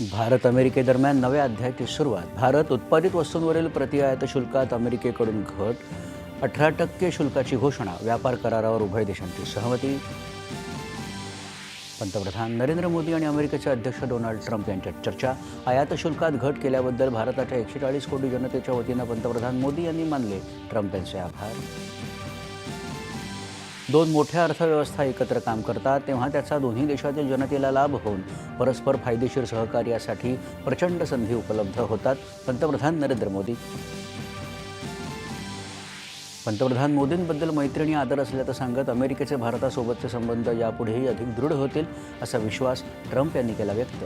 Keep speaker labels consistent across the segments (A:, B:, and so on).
A: भारत अमेरिकेदरम्यान नव्या अध्यायाची सुरुवात. भारत उत्पादित वस्तूंवरील प्रतिआयात शुल्कात अमेरिकेकडून घट अठरा टक्के शुल्काची घोषणा व्यापार करारावर उभय देशांची सहमती. पंतप्रधान नरेंद्र मोदी आणि अमेरिकेचे अध्यक्ष डोनाल्ड ट्रम्प यांच्यात चर्चा. आयात शुल्कात घट केल्याबद्दल भारताच्या एकशे चाळीस कोटी जनतेच्या वतीनं पंतप्रधान मोदी यांनी मानले. ट्रम्प यांचे आभार. दोन मोठ्या अर्थव्यवस्था एकत्र काम करतात तेव्हा त्याचा दोन्ही देशातील जनतेला लाभ होऊन परस्पर फायदेशीर सहकार्यासाठी प्रचंड संधी उपलब्ध होतात. पंतप्रधान नरेंद्र मोदी. पंतप्रधान मोदींबद्दल मैत्रिणी आदर असल्याचं सांगत अमेरिकेचे भारतासोबतचे संबंध यापुढेही अधिक दृढ होतील असा विश्वास ट्रम्प यांनी केला व्यक्त.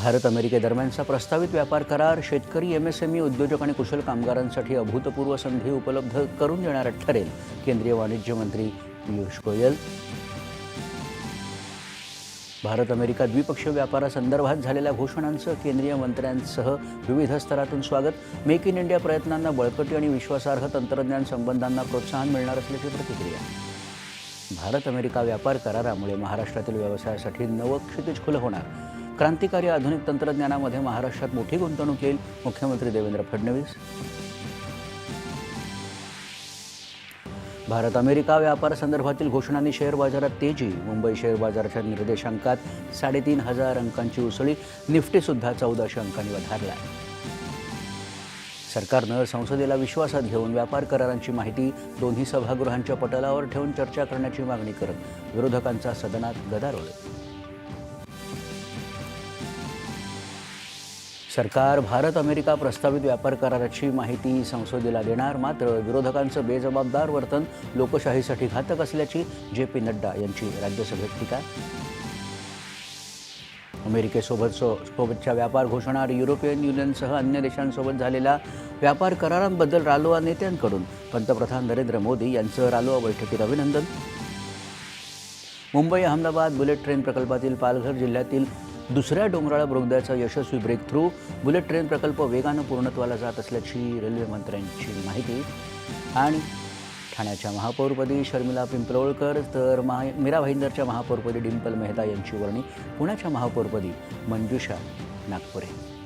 A: भारत अमेरिकेदरम्यानचा प्रस्तावित व्यापार करार शेतकरी एमएसएमई उद्योजक आणि कुशल कामगारांसाठी अभूतपूर्व संधी उपलब्ध करून देणारा ठरेल केंद्रीय वाणिज्य मंत्री पियुष गोयल. भारत अमेरिका द्विपक्षीय व्यापारासंदर्भात झालेल्या घोषणांचं केंद्रीय मंत्र्यांसह विविध स्तरातून स्वागत. मेक इन इंडिया प्रयत्नांना बळकटी आणि विश्वासार्ह तंत्रज्ञान संबंधांना प्रोत्साहन मिळणार असल्याची प्रतिक्रिया. भारत अमेरिका व्यापार करारामुळे महाराष्ट्रातील व्यवसायासाठी नवं क्षितिज खुलं होणार. क्रांतिकारी आधुनिक तंत्रज्ञानामध्ये महाराष्ट्रात मोठी गुंतवणूक येईल मुख्यमंत्री देवेंद्र फडणवीस. भारत अमेरिका व्यापार संदर्भातील घोषणांनी शेअर बाजारात तेजी. मुंबई शेअर बाजाराच्या निर्देशांकात साडेतीन हजार अंकांची उसळी निफ्टीसुद्धा चौदाशे अंकांनी वधारला सरकारनं संसदेला विश्वासात घेऊन व्यापार करारांची माहिती दोन्ही सभागृहांच्या पटलावर ठेवून चर्चा करण्याची मागणी करत विरोधकांचा सदनात गदारोळ. सरकार भारत अमेरिका प्रस्तावित व्यापार कराराची माहिती संसदेला देणार मात्र विरोधकांचं बेजबाबदार वर्तन लोकशाहीसाठी घातक असल्याची जे पी नड्डा यांची राज्यसभेत टीका अमेरिकेसोबत सोबतच्या व्यापार घोषणा युरोपियन युनियनसह अन्य देशांसोबत झालेल्या व्यापार करारांबद्दल रालोआ नेत्यांकडून. पंतप्रधान नरेंद्र मोदी यांचं रालोआ बैठकीत अभिनंदन. मुंबई अहमदाबाद बुलेट ट्रेन प्रकल्पातील पालघर जिल्ह्यातील दुसऱ्या डोंगराळ बोगद्याचा यशस्वी ब्रेक थ्रू बुलेट ट्रेन प्रकल्प वेगानं पूर्णत्वाला जात असल्याची रेल्वे मंत्र्यांची माहिती. आणि ठाण्याच्या महापौरपदी शर्मिला पिंपलोळकर तर महा मीरा भाईंदरच्या महापौरपदी डिंपल मेहता यांची वर्णी पुण्याच्या महापौरपदी मंजुषा नागपुरे.